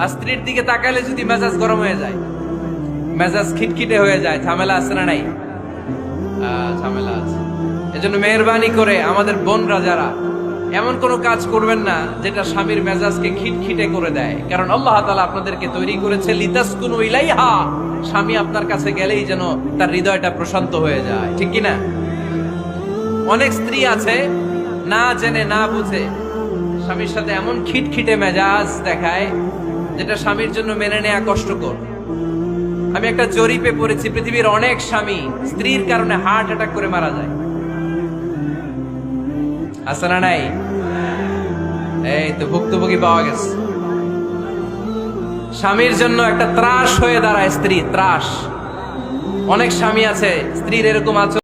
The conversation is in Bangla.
আর স্ত্রীর দিকে তাকালে যদি মেজাজ গরম হয়ে যায়, মেজাজ খিটখিটে হয়ে যায়, ঝামেলা আছে না নাই? ঝামেলা আছে। এজন্য মেহরবানি করে আমাদের বোনরা যারা, এমন কোনো কাজ করবেন না যেটা স্বামীর মেজাজকে খিটখিটে করে দেয়। কারণ আল্লাহ তালা আপনাদেরকে তৈরি করেছে লিতাসকুনু ইলাইহা। স্বামী আপনার কাছে গেলেই যেন তার হৃদয়টা প্রশান্ত হয়ে যায়। ঠিক কি না অনেক স্ত্রী আছে, না জেনে, না বুঝে স্বামীর সাথে এমন খিটখিটে মেজাজ দেখায় যেটা স্বামীর জন্য মেনে নেওয়া কষ্টকর। আমি একটা জরিপে পড়েছি, পৃথিবীর অনেক স্বামী স্ত্রীর কারণে হার্ট অ্যাটাক করে মারা যায়। আছে না নাই? এই তো ভুক্তভোগী পাওয়া গেছে। স্বামীর জন্য একটা ত্রাস হয়ে দাঁড়ায় স্ত্রী, ত্রাস। অনেক স্বামী আছে, স্ত্রীর এরকম আচরণ